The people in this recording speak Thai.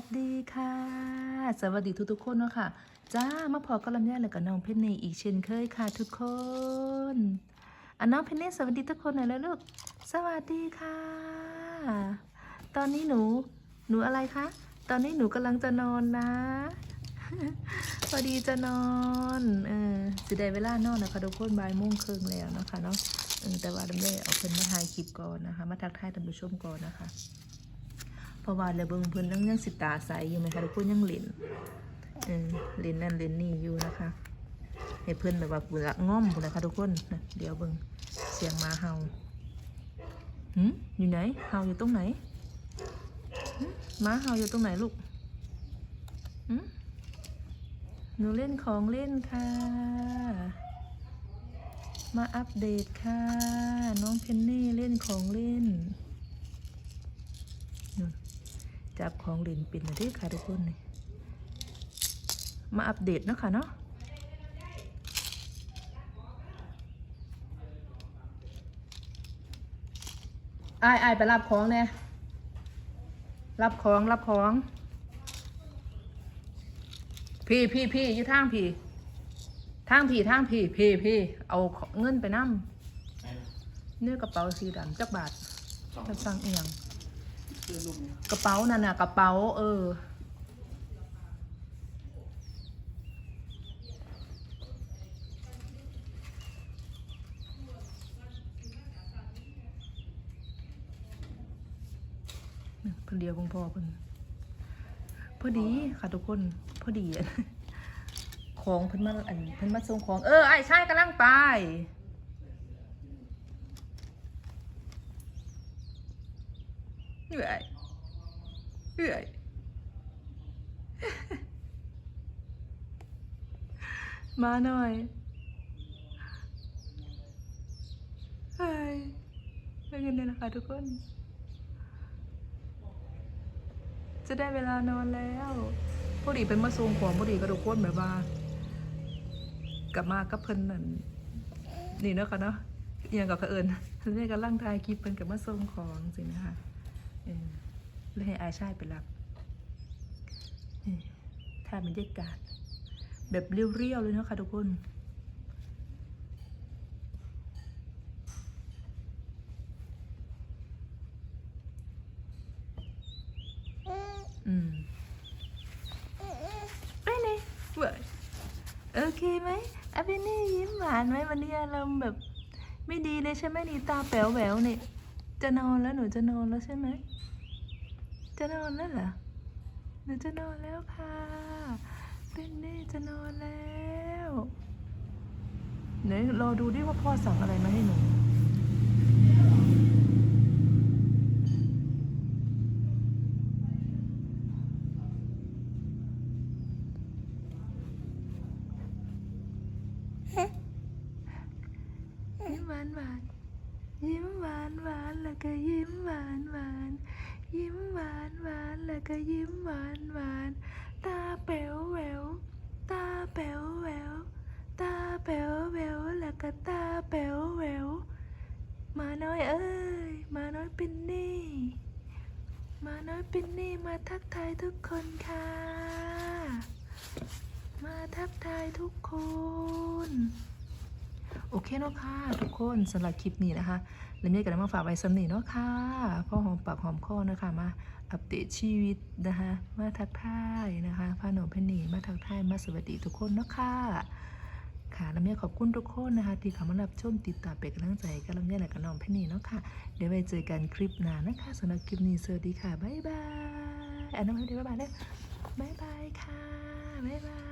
สดีค่ะ สวัสดีทุกๆคนเนาะค่ะ จ้ามาพอกับลำไยแล้วกับน้องเพนนี่อีกเช่นเคยค่ะทุกคนอะน้องเพนนี่สวัสดีทุกคนหน่อยแล้วลูก สวัสดีค่ะ ตอนนี้หนู หนูอะไรคะ ตอนนี้หนูกำลังจะนอนนะ พอดีจะนอน เออสิได้เวลานอนนะคะทุกคนบ่ายโมงครึ่งแล้วนะคะเนาะแต่ว่าลำไยเอาเพิ่นมาถ่ายคลิปก่อนนะคะ มาทักทายท่านผู้ชมก่อนนะคะ เพราะว่าระเบิงเพิ่นยังยังสิตาใสอยู่ไหมคะทุกคนยังเล่นเออเล่นนั่นเล่นนี่อยู่นะคะให้เพิ่นแบบว่าปุ่นละง่อมปุ่นนะคะทุกคนนะเดี๋ยวเบิ่งเสียงมาเห่าหืมอยู่ไหนเห่าอยู่ตรงไหนหมาเห่าอยู่ตรงไหนลูกหืมหนูเล่นของเล่นค่ะ มาอัปเดตค่ะ น้องเพนนี่เล่นของเล่น จับของเล่นเป็นนะเด้อค่ะทุกคนนี่มาอัปเดตเนาะค่ะเนาะอายอายไปรับของแน่รับของรับของ พี่พี่พี่อยู่ทางพี่ทางพี่ทางพี่พี่พี่เอาเงินไปนั่มเนื้อกระเป๋าสีดำจักบาทจะสั่งเอียง กระเป๋านั่นน่ะกระเป๋า เออเพิ่นเดียวคงพอเพิ่นพอดีค่ะทุกคนพอดีอะของเพิ่นมาอันเพิ่นมาส่งของ เออไอ้ใช่กำลังไป เหนื่อยเหนื่อยมาหน่อยเฮ้ยเป็นกันเลยนะคะทุกคน จะได้เวลานอนแล้วพอดีเป็นมาส่งของพอดีก็ทุกคนแบบว่า กลับมากับเพิ่นนั่นนี่เนาะค่ะเนาะอย่างกับเผอิญเรียกกันร่างทายคลิปเพิ่นกับมาส่งของสินะคะ เลยให้อาชายไปรับถ่ายบรรยากาศ แบบเรียวๆเลยเนาะค่ะทุกคนอืมไปไหนเว้ยโอเคไหมอาเป็นนี่ยิ้มหวานไหมวันนี้อารมณ์แบบ ไม่ดีเลยใช่ไหมนี่ตาแป๋วแหววเนี่ย จะนอนแล้วหนูจะนอนแล้วใช่ไหม จะนอนแล้วเหรอ หนูจะนอนแล้วค่ะเป็นนี่จะนอนแล้วไหนรอดูดิว่าพ่อสั่งอะไรมาให้หนูยิ้มหวานหวาน ยิ้มหวานหวานแล้วก็ยิ้มหวานหวานยิ้มหวานหวานแล้วก็ยิ้มหวานหวานตาแป๋วแหววตาแป๋วแหววตาแป๋วแหววแล้วก็ตาแป๋วแหววมาน้อยเอ้ยมาน้อยเป็นนี่มาน้อยเป็นนี่มาทักทายทุกคนค่ะ มาทักทายทุกคน โอเคเนาะค่ะทุกคนสำหรับคลิปนี้นะคะแล้วเนี่ยก็ได้มาฝากไว้สำนีเนาะค่ะพ่อหอมปากหอมคอนะคะมาอัปเดตชีวิตนะคะมาทักทายนะคะพาหนมเพนนีมาทักทายมาสวัสดีทุกคนเนาะค่ะค่ะล้วเนี่ยขอบคุณทุกคนนะคะ ที่เข้ามารับชมติดตามเป็นกำลังใจกับลำเนี่ยและกับน้องเพนนีเนาะค่ะ เดี๋ยวไว้เจอกันคลิปหน้านะคะสำหรับคลิปนี้สวัสดีค่ะ บ๊ายบายอันน้องเพนนีบ๊ายบายเลยบ๊ายบายค่ะ บ๊ายบาย